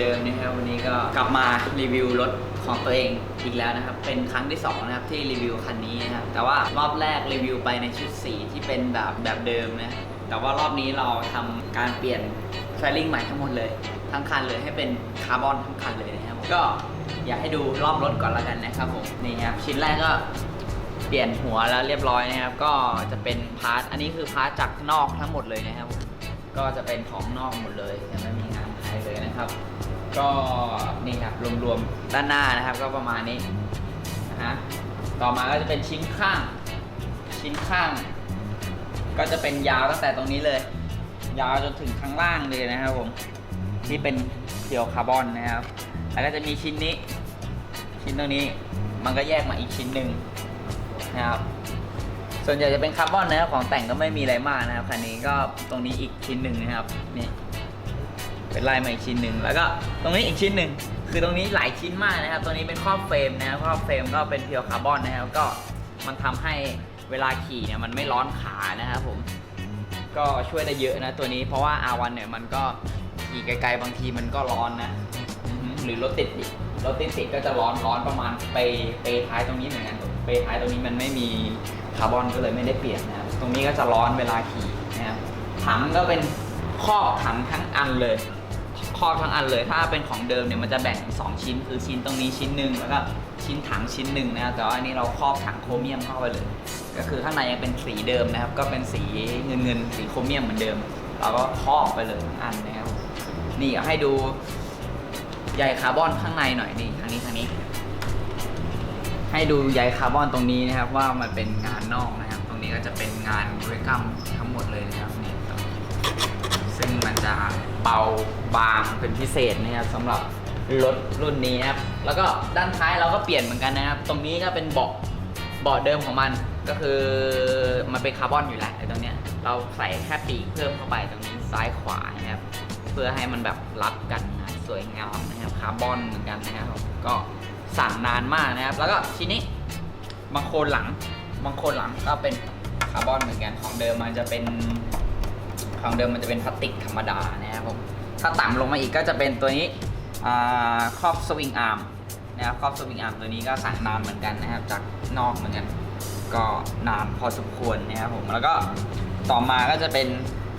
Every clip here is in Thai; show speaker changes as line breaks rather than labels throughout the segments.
เดิมนะครับวันนี้ก็กลับมารีวิวรถของตัวเองอีกแล้วนะครับ เป็นครั้งที่สองนะครับที่รีวิวคันนี้นะครับแต่ว่ารอบแรกรีวิวไปในชุดสีที่เป็นแบบแบบเดิมนะแต่ว่ารอบนี้เราทำการเปลี่ยนไฟลิ่งใหม่ทั้งหมดเลย ทั้งคันเลยให้เป็นคาร์บอนทั้งคันเลยนะครับก็อยากให้ดูรอบรถก่อนละกันนะครับผมนี่ครับชิ้นแรกก็เปลี่ยนหัวแล้วเรียบร้อยนะครับ ก็จะเป็นพาร์ทอันนี้คือพาร์ทจากนอกทั้งหมดเลยนะครับ ก็จะเป็นของนอกหมดเลยไม่มีงานภายเลยนะครับ ก็นี่ครับรวมๆด้านหน้านะครับ ก็ประมาณนี้นะฮะต่อมาก็จะเป็นชิ้นข้าง ชิ้นข้าง ก็จะเป็นยาวตั้งแต่ตรงนี้เลย ยาวจนถึงข้างล่างเลยนะครับผมที่เป็นเพียวคาร์บอนนะครับ แล้วก็จะมีชิ้นนี้ ชิ้นตรงนี้มันก็แยกมาอีกชิ้นหนึ่งนะครับ ส่วนใหญ่จะเป็นคาร์บอนนะครับของแต่งก็ไม่มีอะไรมากนะครับคันนี้ก็ตรงนี้อีกชิ้นหนึ่งนะครับนี่ เป็นลายมาอีกชิ้นหนึ่งแล้วก็ตรงนี้อีกชิ้นหนึ่งคือตรงนี้หลายชิ้นมากนะครับ ตัวนี้เป็นครอบเฟรมนะครับครอบเฟรมก็เป็นเพียวคาร์บอนนะครับก็มันทำให้เวลาขี่เนี่ยมันไม่ร้อนขานะครับผมก็ช่วยได้เยอะนะตัวนี้เพราะว่า R1 เนี่ยมันก็ขี่ไกลๆบางทีมันก็ร้อนนะหรือรถติดรถติดติดๆก็จะร้อนร้อนประมาณเปเปท้ายตรงนี้เหมือนกันเปท้ายตรงนี้มันไม่มีคาร์บอนก็เลยไม่ได้เปลี่ยนนะครับตรงนี้ก็จะร้อนเวลาขี่นะครับถังก็เป็นครอบถังทั้งอันเลย ครอบทั้งอันเลย ถ้าเป็นของเดิมเนี่ยมันจะแบ่งเป็นสองชิ้น คือชิ้นตรงนี้ชิ้นหนึ่งแล้วก็ชิ้นถังชิ้นหนึ่งนะครับแต่ว่าอันนี้เราครอบถังโครเมียมเข้าไปเลย ก็คือข้างในยังเป็นสีเดิมนะครับ ก็เป็นสีเงินเงินสีโครเมียมเหมือนเดิม เราก็ครอบไปเลยทั้งอันนะครับนี่เอาให้ดูใยคาร์บอนข้างในหน่อยนี่ทางนี้ทางนี้ ให้ดูใยคาร์บอนตรงนี้นะครับ ว่ามันเป็นงานนอกนะครับ ตรงนี้ก็จะเป็นงานเวกัมทั้งหมดเลยนะครับนี่ ซึ่งมันจะเบาบางเป็นพิเศษนะครับสำหรับรถรุ่นนี้นะครับแล้วก็ด้านท้ายเราก็เปลี่ยนเหมือนกันนะครับ ตรงนี้ก็เป็นเบาะเบาะเดิมของมันก็คือมันเป็นคาร์บอนอยู่แหล้วไอ้ตรงเนี้ยเราใส่แค่ปีกเพิ่มเข้าไปตรงนี้ซ้ายขวานะครับเพื่อให้มันแบบรับกันนะสวยงามนะครับคาร์บอนเหมือนกันนะครับผมก็สั่งนานมากนะครับ แล้วก็ชิ้นนี้บางโคนหลังบางโคนหลังก็เป็นคาร์บอนเหมือนกันของเดิมมันจะเป็น ของเดิมมันจะเป็นพลาสติกธรรมดานะครับผมถ้าต่ำลงมาอีกก็จะเป็นตัวนี้ครอบสวิงอาร์มนะครับครอบสวิงอาร์มตัวนี้ก็สั่งนานเหมือนกันนะครับ จากนอกเหมือนกัน ก็นานพอสมควรนะครับผมแล้วก็ต่อมาก็จะเป็น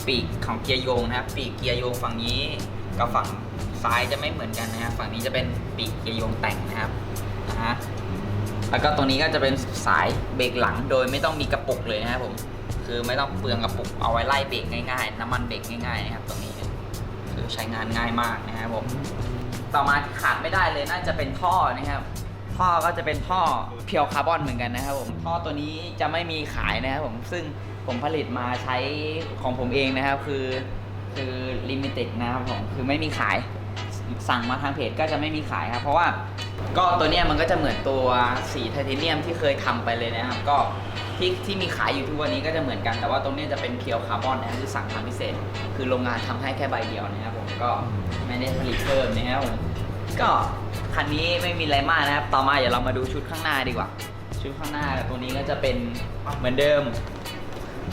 ปีกของเกียร์โยงนะครับ ปีกเกียร์โยงฝั่งนี้กับฝั่งซ้ายจะไม่เหมือนกันนะครับฝั่งนี้จะเป็นปีกเกียร์โยงแต่งนะครับนะฮะแล้วก็ตรงนี้ก็จะเป็นสายเบรกหลังโดยไม่ต้องมีกระปุกเลยนะครับผม คือไม่ต้องเปลืองกระปุกเอาไว้ไล่เบรกง่ายๆ น้ำมันเบรกง่ายๆนะครับตรงนี้คือใช้งานง่ายมากนะครับผมต่อมาที่ขาดไม่ได้เลยน่าจะเป็นท่อนะครับท่อก็จะเป็นท่อเพียวคาร์บอนเหมือนกันนะครับผมท่อตัวนี้จะไม่มีขายนะครับผมซึ่งผมผลิตมาใช้ของผมเองนะครับ คือคือลิมิเต็ดนะครับผมคือไม่มีขายสั่งมาทางเพจก็จะไม่มีขายครับเพราะว่าก็ตัวเนี้ยมันก็จะเหมือนตัวสีไทเทเนียมที่เคยทำไปเลยนะครับ ก็ ที่ที่มีขายอยู่ทุกวันนี้ก็จะเหมือนกันแต่ว่าตรงนี้จะเป็นเพียวคาร์บอนนะคือสั่งทำพิเศษ คือโรงงานทำให้แค่ใบเดียวนะครับผมก็ไม่ได้ผลิตเพิ่มนะครับผมก็คันนี้ไม่มีอะไรมากนะครับ ต่อมาเดี๋ยวเรามาดูชุดข้างหน้าดีกว่า ชุดข้างหน้าตัวนี้ก็จะเป็นเหมือนเดิม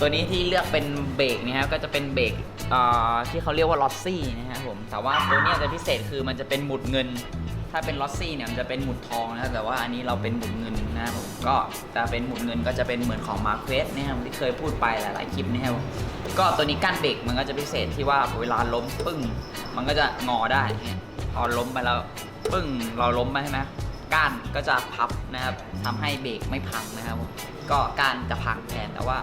ตัวนี้ที่เลือกเป็นเบรกนะครับก็จะเป็นเบรกที่เขาเรียกว่าลอสซี่นะครับผมแต่ว่าตัวนี้จะพิเศษคือมันจะเป็นหมุดเงิน ถ้าเป็นลอสซี่เนี่ยมันจะเป็นหมุดทองนะครับแต่ว่าอันนี้เราเป็นหมุดเงินนะครับผมก็จะเป็นหมุดเงินก็จะเป็นเหมือนของมาร์เควสนะครับที่เคยพูดไปหลาย ๆ คลิปนะครับก็ตัวนี้กั้นเบรกมันก็จะพิเศษที่ว่าเวลาล้มปึ้ง มันก็จะงอได้เนี่ยพอล้มไปแล้วปึ้งเราล้มไปใช่ไหมก้านก็จะพับนะครับทำให้เบรกไม่พังนะครับก็ก้านจะพังแทนแต่ว่า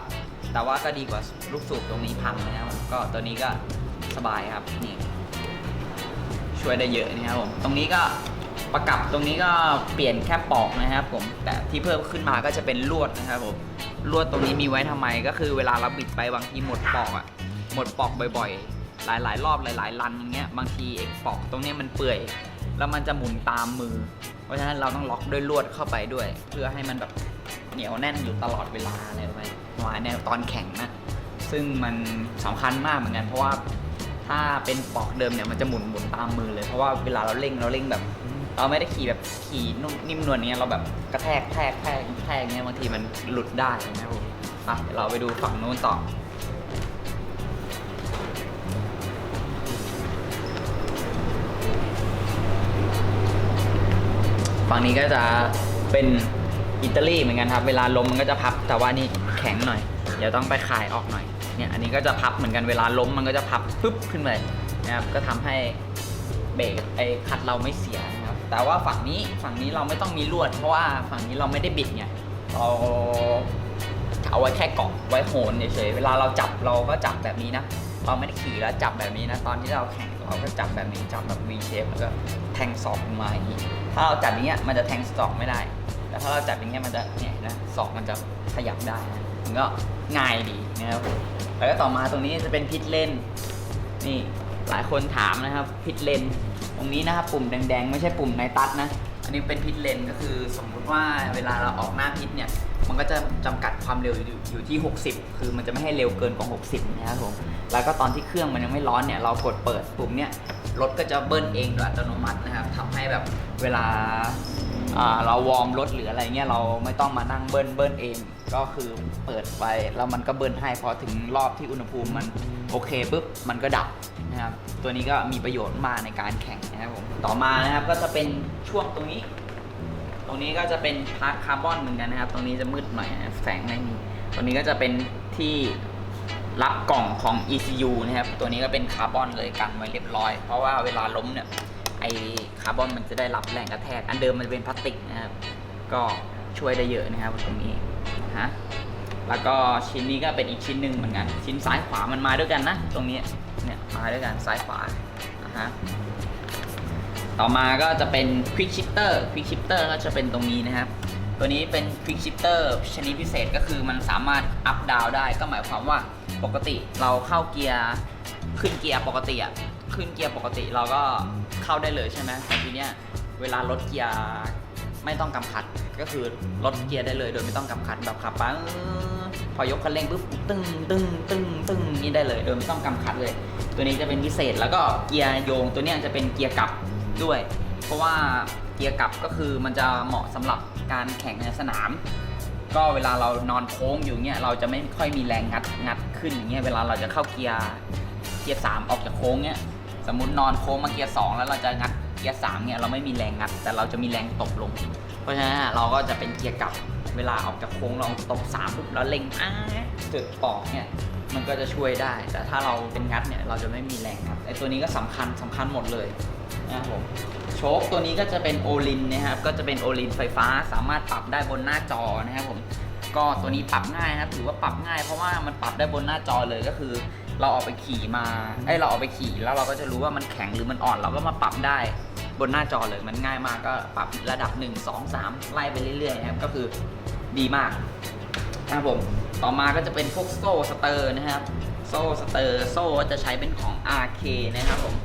แต่ว่าก็ดีกว่าลูกสูบตรงนี้พังนะครับก็ตัวนี้ก็สบายครับนี่ช่วยได้เยอะนะครับผมตรงนี้ก็ ประกับตรงนี้ก็เปลี่ยนแค่ปอกนะครับผมแต่ที่เพิ่มขึ้นมาก็จะเป็นลวดนะครับผมลวดตรงนี้มีไว้ทำไมก็คือเวลาเราบิดไปบางทีหมดปอกอะหมดปอกบ่อยๆ หลายๆ รอบหลายๆรันอย่างเงี้ยบางทีเอกปอกตรงนี้มันเปื่อย แล้วมันจะหมุนตามมือ เพราะฉะนั้นเราต้องล็อกด้วยลวดเข้าไปด้วย เพื่อให้มันแบบเหนียวแน่นอยู่ตลอดเวลาอะไรประมาณปมาณเนี้ตอนแข่งนะซึ่งมันสำคัญมากเหมือนกันเพราะว่าถ้าเป็นปอกเดิมเนี่ยมันจะหมุนหมุนตามมือเลยเพราะว่าเวลาเราเร่งเราเร่งแบบ เราไม่ได้ขี่แบบขี่นุ่มนิ่มนวลเนี้ยเราแบบกระแทกแทกแทกแทกเนี้ยบางทีมันหลุดได้นะครับผมอะเดี๋ยวเราไปดูฝั่งนู้นต่อฝั่งนี้ก็จะเป็นอิตาลีเหมือนกันครับ เวลาล้มมันก็จะพับ แต่ว่านี่แข็งหน่อย เดี๋ยวต้องไปขายออกหน่อย เนี่ยอันนี้ก็จะพับเหมือนกัน เวลาล้มมันก็จะพับปึ๊บขึ้นเลยนะครับ ก็ทำให้เบรกไอ้คัดเราไม่เสียนะ แต่ว่าฝั่งนี้ฝั่งนี้เราไม่ต้องมีลวด เพราะว่าฝั่งนี้เราไม่ได้บิดไงเราเอาไว้แค่เกาะไว้โหนเฉยๆเวลาเราจับเราก็จับแบบนี้นะเราไม่ได้ขี่แล้วจับแบบนี้นะตอนที่เราแข่งเราก็จับแบบนี้จับแบบ V shape แล้วก็แทงศอกมาอย่างนี้ถ้าเราจับอย่างเงี้ยมันจะแทงศอกไม่ได้แต่ถ้าเราจับอย่างเงี้ยมันจะเนี่ยนะศอกมันจะขยับได้นะมันก็ง่ายดีนะครับแล้วก็ต่อมาตรงนี้จะเป็นพิทเล่นนี่ หลายคนถามนะครับพิทเลนตรงนี้นะครับปุ่มแดงๆ ไม่ใช่ปุ่มในตัดนะ อันนี้เป็นพิทเลนก็คือสมมุติว่าเวลาเราออกหน้าพิทเนี่ย มันก็จะจำกัดความเร็วอยู่อยู่ที่ 60 คือมันจะไม่ให้เร็วเกินกว่า 60 นะครับผม แล้วก็ตอนที่เครื่องมันยังไม่ร้อนเนี่ย เรากดเปิดปุ่มเนี่ย รถก็จะเบิ้ลเองโดยอัตโนมัตินะครับทำให้แบบเวลาเราวอร์มรถหรืออะไรเงี้ยเราไม่ต้องมานั่งเบิ้ลเบิ้ลเอง ก็คือเปิดไว้แล้วมันก็เบิ้ลให้พอถึงรอบที่อุณหภูมิมันโอเคปุ๊บมันก็ดับนะครับ ตัวนี้ก็มีประโยชน์มากในการแข่งนะครับผมต่อมานะครับก็จะเป็นช่วงตรงนี้ ตรงนี้ก็จะเป็นพาร์ทคาร์บอนเหมือนกันนะครับ ตรงนี้จะมืดหน่อยนะแสงไม่มีตรงนี้ก็จะเป็นที่รับกล่องของ ECU นะครับ ตัวนี้ก็เป็นคาร์บอนเลยกันไว้เรียบร้อย เพราะว่าเวลาล้มเนี่ยไอคาร์บอนมันจะได้รับแรงกระแทก อันเดิมมันเป็นพลาสติกนะครับ ก็ช่วยได้เยอะนะครับตรงนี้ ฮะแล้วก็ชิ้นนี้ก็เป็นอีกชิ้นหนึ่งเหมือนกัน ชิ้นซ้ายขวามันมาด้วยกันนะ ตรงนี้เนี่ยมาด้วยกันซ้ายขวานะฮะต่อมาก็จะเป็น Quick Shifter Quick Shifter ก็จะเป็นตรงนี้นะครับ ตัวนี้เป็น Quick Shifter ชนิดพิเศษก็คือมันสามารถ up down ได้ ก็หมายความว่าปกติเราเข้าเกียร์ขึ้นเกียร์ปกติอะขึ้นเกียร์ปกติเราก็เข้าได้เลยใช่ไหมแต่ทีเนี้ยเวลาลดเกียร์ ไม่ต้องกำคัดก็คือลดเกียร์ได้เลย โดยไม่ต้องกำคัดแบบขับไปพอยกคันเร่งปุ๊บตึ้งตึ้งตึ้งตึ้งนี่ได้เลยโดยไม่ต้องกำคัดเลย ตัวนี้จะเป็นพิเศษแล้วก็เกียร์โยงตัวนี้จะเป็นเกียร์กลับด้วย เพราะว่าเกียร์กลับก็คือมันจะเหมาะสำหรับการแข่งในสนาม ก็เวลาเรานอนโค้งอยู่เงี้ยเราจะไม่ค่อยมีแรงงัดงัดขึ้นอย่างเงี้ยเวลาเราจะเข้าเกียร์เกียร์สามออกจากโค้งเงี้ยสมมตินอนโค้งมาเกียร์สองแล้วเราจะงัด กียร์สามเนี่ยเราไม่มีแรงงัดแต่เราจะมีแรงตบลง เพราะฉะนั้นเราก็จะเป็นเกียร์กลับเวลาออกจากโค้งเราตบสามปุ๊บแล้วเล็งอ้าจุดออกเนี่ยมันก็จะช่วยได้ แต่ถ้าเราเป็นงัดเนี่ยเราจะไม่มีแรงงัดไอ้ตัวนี้ก็สำคัญสำคัญหมดเลยนะครับผมโชคตัวนี้ก็จะเป็นโอลินนะครับก็จะเป็นโอลินไฟฟ้าสามารถปรับได้บนหน้าจอนะครับผมก็ตัวนี้ปรับง่ายนะครับถือว่าปรับง่ายเพราะว่ามันปรับได้บนหน้าจอเลยก็คือ เราออกไปขี่มาไอยเราออกไปขี่แล้วเราก็จะรู้ว่ามันแข็งหรือมันอ่อนเราก็มาปรับได้บนหน้าจอเลยมันง่ายมากก็ปรับระดับ 1 2 3 ไล่ไปเรื่อยๆนะครับก็คือดีมากนะครับผมต่อมาก็จะเป็นพวกโซ่สเตอร์นะครับ โซ่สเตอร์โซ่จะใช้เป็นของ RK นะครับผม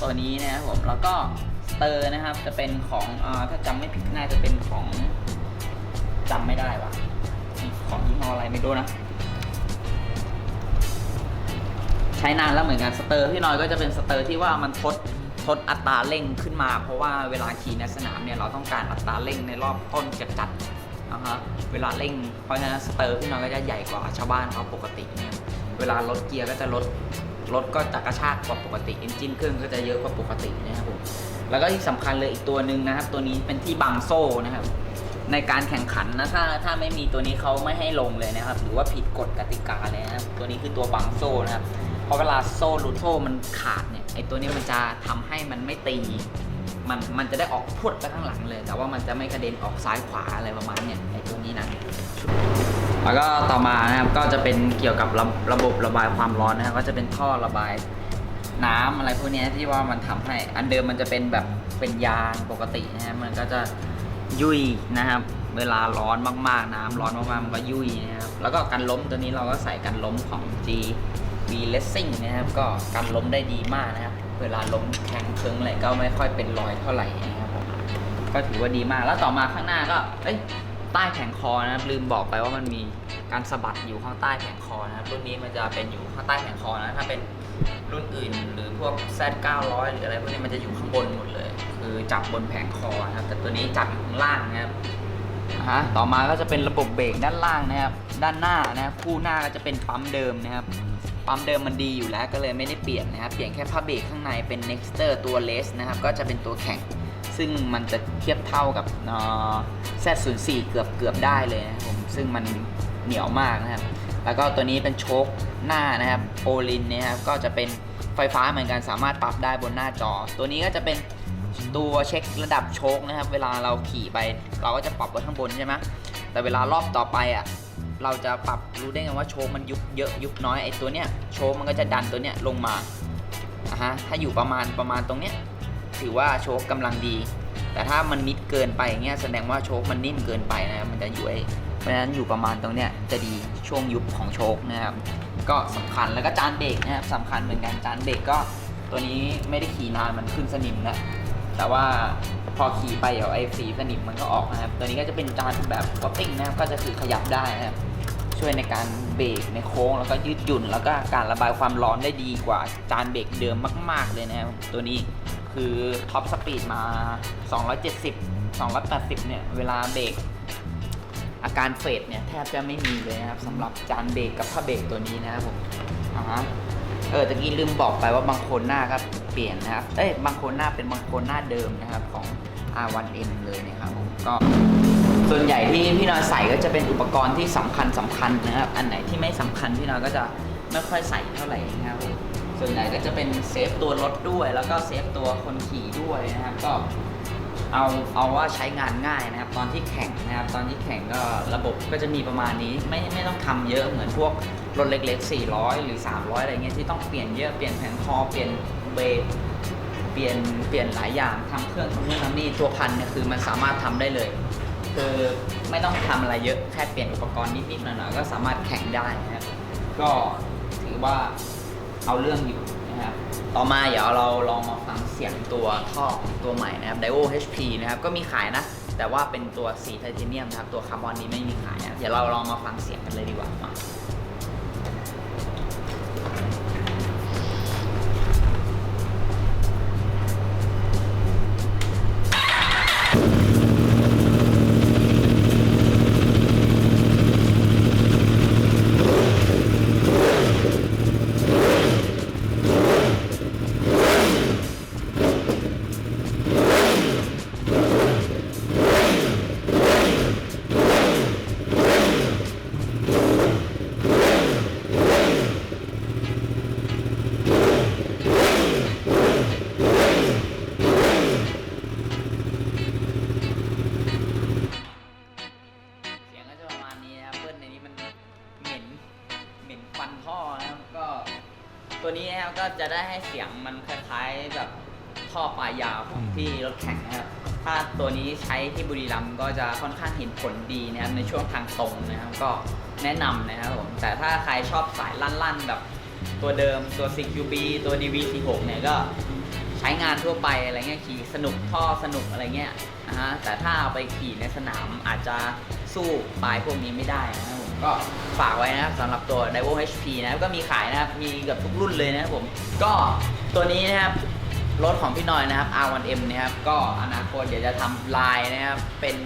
ตัวนี้นะครับผมแล้วก็สเตอร์นะครับจะเป็นของอถ้าจำไม่ผิดน่าจะเป็นของจำไม่ได้ว่ะของยี่ห้ออะไรไม่รู้นะ ใช้นานแล้วเหมือนกันสเตอร์พี่น้อยก็จะเป็นสเตอร์ที่ว่ามันทดทดอัตราเร่งขึ้นมา เพราะว่าเวลาขี่ในสนามเนี่ยเราต้องการอัตราเร่งในรอบต้นจัดๆนะฮะเวลาเร่งเพราะฉะนั้นสเตอร์พี่น้อยก็จะใหญ่กว่าชาวบ้านเขาปกติเนี่ยเวลาลดเกียร์ก็จะลดรถก็จะกระชากกว่าปกติเอนจินเครื่องก็จะเยอะกว่าปกตินะครับผมแล้วก็ที่สำคัญเลยอีกตัวหนึ่งนะครับ ตัวนี้เป็นที่บังโซ่นะครับ ในการแข่งขันนะถ้าถ้าไม่มีตัวนี้เขาไม่ให้ลงเลยนะครับ หรือว่าผิดกฎกติกาเลยนะครับ ตัวนี้คือตัวบังโซ่นะครับ เพราะเวลาโซ่หลุดโซ่มันขาดเนี่ยไอตัวนี้มันจะทำให้มันไม่ตี มันมันจะได้ออกพรวดไปข้างหลังเลย แต่ว่ามันจะไม่กระเด็นออกซ้ายขวาอะไรประมาณเนี่ยไอตัวนี้นะแล้วก็ต่อมานะครับก็จะเป็นเกี่ยวกับระระบบระบายความร้อนนะครับก็จะเป็นท่อระบายน้ำอะไรพวกนี้ที่ว่ามันทำให้อันเดิมมันจะเป็นแบบเป็นยางปกตินะฮะมันก็จะยุ่ยนะครับ เวลาร้อนมากๆน้ำร้อนมากๆมันก็ยุ่ยนะครับแล้วก็กันล้มตัวนี้เราก็ใส่กันล้มของ G V Racing นะครับ ก็กันล้มได้ดีมากนะครับ เวลาล้มแข็งเคืองอะไรก็ไม่ค่อยเป็นรอยเท่าไหร่นะครับผมก็ถือว่าดีมากแล้วต่อมาข้างหน้าก็เอ้ยใต้แผงคอนะครับลืมบอกไปว่ามันมีการสะบัดอยู่ข้างใต้แผงคอนะครับรุ่นนี้มันจะเป็นอยู่ข้างใต้แผงคอนะถ้าเป็นรุ่นอื่น หรือพวก Z 900 หรืออะไรพวกนี้มันจะอยู่ข้างบนหมดเลย คือจับบนแผงคอนะครับ แต่ตัวนี้จับอยู่ข้างล่างนะครับฮะต่อมาก็จะเป็นระบบเบรกด้านล่างนะครับ ด้านหน้านะครับคู่หน้าก็จะเป็นปั๊มเดิมนะครับ ปั๊มเดิมมันดีอยู่แล้วก็เลยไม่ได้เปลี่ยนนะครับ เปลี่ยนแค่ผ้าเบรกข้างในเป็น Nexter ตัวเลสนะครับ ก็จะเป็นตัวแข็ง ซึ่งมันจะเทียบเท่ากับแซดศูนย์สี่เกือบเกือบได้เลยนะครับผม ซึ่งมันเหนียวมากนะครับ แล้วก็ตัวนี้เป็นโชคหน้านะครับโอลินนะครับก็จะเป็นไฟฟ้าเหมือนกันสามารถปรับได้บนหน้าจอ ตัวนี้ก็จะเป็นตัวเช็คระดับโชคนะครับ เวลาเราขี่ไป เราก็จะปรับไว้ข้างบนใช่ไหมแต่เวลารอบต่อไปอะ เราจะปรับรู้ได้ไงว่าโชคมันยุบเยอะยุบน้อยไอ้ตัวเนี้ยโชคมันก็จะดันตัวเนี้ยลงมาอะฮะถ้าอยู่ประมาณประมาณตรงเนี้ยถือว่าโชคกำลังดี แต่ถ้ามันนิดเกินไปอย่างเงี้ยแสดงว่าโชคมันนิ่มเกินไปนะมันจะอยู่ไอ้เพราะฉะนั้นอยู่ประมาณตรงเนี้ยจะดีช่วงยุบของโชคนะครับก็สำคัญแล้วก็จานเบรกนะครับสำคัญเหมือนกันจานเบรกก็ตัวนี้ไม่ได้ขี่นานมันขึ้นสนิมแล้ว แต่ว่าพอขี่ไปเดี๋ยวไอ้สีสนิมมันก็ออกนะครับ ตัวนี้ก็จะเป็นจานแบบกอปติ้งนะครับ ก็จะคือขยับได้นะครับ ช่วยในการเบรกในโค้งแล้วก็ยืดหยุ่น แล้วก็การระบายความร้อนได้ดีกว่าจานเบรกเดิมมาก ๆ เลยนะครับ ตัวนี้คือท็อปสปีดมา 270 280 เนี่ย เวลาเบรกอาการเฟดเนี่ยแทบจะไม่มีเลยนะครับสำหรับจานเบรกกับผ้าเบรกตัวนี้นะครับผมอ่าเออตะกี้ลืมบอกไปว่าบางคนหน้าครับ ปลี่ยนนะครับ เอ้ยบางโคนหน้าเป็นบางโคนหน้าเดิมนะครับของ R1M เลยนะครับผมก็ส่วนใหญ่ที่พี่นอยใส่ก็จะเป็นอุปกรณ์ที่สำคัญสำคัญนะครับ อันไหนที่ไม่สำคัญพี่นอยก็จะไม่ค่อยใส่เท่าไหร่นะครับส่วนใหญ่ก็จะเป็นเซฟตัวรถด้วย แล้วก็เซฟตัวคนขี่ด้วยนะครับ ก็เอาเอาว่าใช้งานง่ายนะครับ ตอนที่แข่งนะครับ ตอนที่แข่งก็ระบบก็จะมีประมาณนี้ ไม่ไม่ต้องทำเยอะเหมือนพวกรถเล็ก ๆ 400 หรือ 300 อะไรเงี้ยที่ต้องเปลี่ยนเยอะเปลี่ยนแผงคอเปลี่ยน เบรกเปลี่ยนเปลี่ยนหลายอย่างทำเครื่องทำนู่นทำนี่ตัวพันเนี่ยคือมันสามารถทำได้เลย คือไม่ต้องทำอะไรเยอะแค่เปลี่ยนอุปกรณ์นิดๆหน่อยๆก็สามารถแข่งได้นะครับก็ถือว่าเอาเรื่องอยู่นะครับต่อมาเดี๋ยวเราลองมาฟังเสียงตัวท่อของตัวใหม่นะครับ Daiwo HP นะครับก็มีขายนะ แต่ว่าเป็นตัวสีไทเทเนียมนะครับ ตัวคาร์บอนนี้ไม่มีขายนะเดี๋ยวเราลองมาฟังเสียงกันเลยดีกว่ามา นี้นะครับก็จะได้ให้เสียงมันคล้ายๆแบบท่อปลายยาวของที่รถแข่งนะครับ ถ้าตัวนี้ใช้ที่บุรีรัมย์ก็จะค่อนข้างเห็นผลดีนะครับในช่วงทางตรงนะครับ ก็แนะนำนะครับผม แต่ถ้าใครชอบสายลั่นๆ แบบตัวเดิมตัว CQB ตัว DV46 เนี่ยก็ใช้งานทั่วไปอะไรเงี้ยขี่สนุกท่อสนุกอะไรเงี้ยนะฮะแต่ถ้าเอาไปขี่ในสนามอาจจะสู้ปลายพวกนี้ไม่ได้นะครับผม ก็ฝากไว้นะครับสำหรับตัว d i v o HP นะครับก็มีขายนะครับ มีเกือบทุกรุ่นเลยนะครับผม ก็ตัวนี้นะครับรถของพี่น้อยนะครับ R1M นะครับ ก็อนาคตเดี๋ยวจะทำลายนะครับ เป็น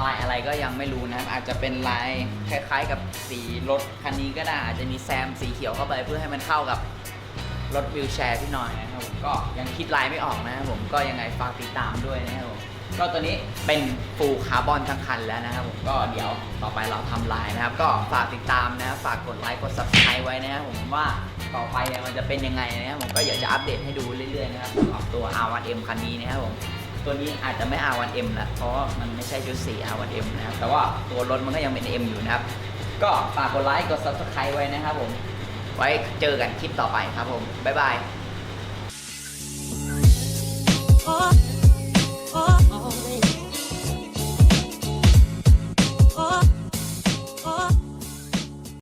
ลายอะไรก็ยังไม่รู้นะครับ อาจจะเป็นลายคล้ายๆ กับสีรถคันนี้ก็ได้ อาจจะมีแซมสีเขียวเข้าไปเพื่อให้มันเข้ากับรถวิวแชร์พี่น่อยนะครับผมก็ยังคิดลายไม่ออกนะครับผมก็ยังไงฝากติดตามด้วยนะครับผม ก็ตัวนี้เป็นฟูลคาร์บอนทั้งคันแล้วนะครับผมก็เดี๋ยวต่อไปเราทำลายนะครับ ก็ฝากติดตามนะครับฝากกดไลค์กด subscribe ไว้นะครับผมว่าต่อไปเนี่ยมันจะเป็นยังไงนะครับผมก็อยากจะอัปเดตให้ดูเรื่อยๆนะครับสำหรับตัว R1M คันนี้นะครับผมตัวนี้อาจจะไม่ R1M แล้วเพราะว่ามันไม่ใช่ชุดสี R1M นะครับแต่ว่าตัวรถมันก็ยังเป็น M อยู่นะครับ ก็ฝากกดไลค์กด subscribe ไว้นะครับผมไว้เจอกันคลิปต่อไปครับผมบ๊ายบาย